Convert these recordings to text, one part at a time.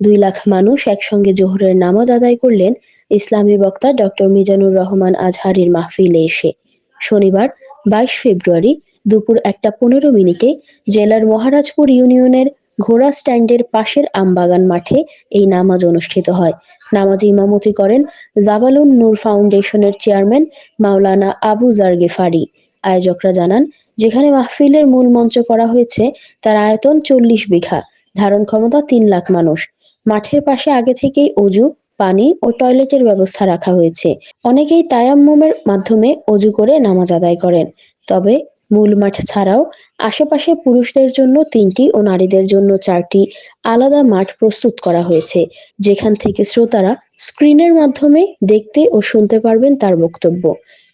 দুই লাখ মানুষ একসঙ্গে জোহরের নামাজ আদায় করলেন ইসলামী বক্তা ডক্টর মিজানুর রহমান আজহারির মাহফিলে এসে। শনিবার, বাইশ ফেব্রুয়ারি, দুপুর একটা পনেরো মিনিটে জেলার মহারাজপুর ইউনিয়নের ঘোড়া স্ট্যান্ডের পাশের আমবাগান মাঠে এই নামাজ অনুষ্ঠিত হয়। নামাজে ইমামতি করেন জাবালুন নূর ফাউন্ডেশনের চেয়ারম্যান মাওলানা আবু জার গেফারি। আয়োজকরা জানান, যেখানে মাহফিলের মূল মঞ্চ করা হয়েছে, তার আয়তন চল্লিশ বিঘা, ধারণ ক্ষমতা তিন লাখ মানুষ। মাঠের পাশে আগে থেকেই অজু, পানি ও টয়লেটের ব্যবস্থা রাখা হয়েছে। অনেকেই তায়াম্মুমের মাধ্যমে অজু করে নামাজ আদায় করেন। তবে মূল মাঠ ছাড়াও আশেপাশে পুরুষদের জন্য তিনটি ও নারীদের জন্য চারটি আলাদা মাঠ প্রস্তুত করা হয়েছে, যেখান থেকে শ্রোতারা স্ক্রিনের মাধ্যমে দেখতে ও শুনতে পারবেন তার বক্তব্য।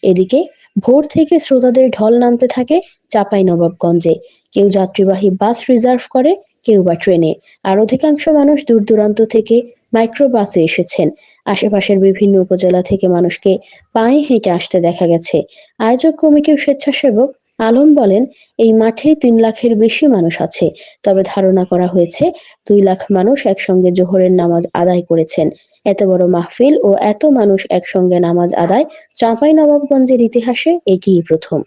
এদিকে ভোর থেকে শ্রোতাদের ঢল নামতে থাকে চাপাই নবাবগঞ্জে কেউ যাত্রীবাহী বাস রিজার্ভ করে কেউ বা ট্রেনে। আর অধিকাংশ মানুষ দূর দূরান্ত থেকে মাইক্রোবাসে এসেছেন। আশেপাশের বিভিন্ন উপজেলা থেকে মানুষকে পায়ে হেঁটে আসতে দেখা গেছে। আয়োজক কমিটির স্বেচ্ছাসেবক আলম বলেন, এই মাঠে তিন লাখের বেশি মানুষ আছে। তবে ধারণা করা হয়েছে, দুই লাখ মানুষ একসঙ্গে জোহরের নামাজ আদায় করেছেন। এত বড় মাহফিল ও এত মানুষ একসঙ্গে নামাজ আদায় চাঁপাই নবাবগঞ্জের ইতিহাসে এটিই প্রথম।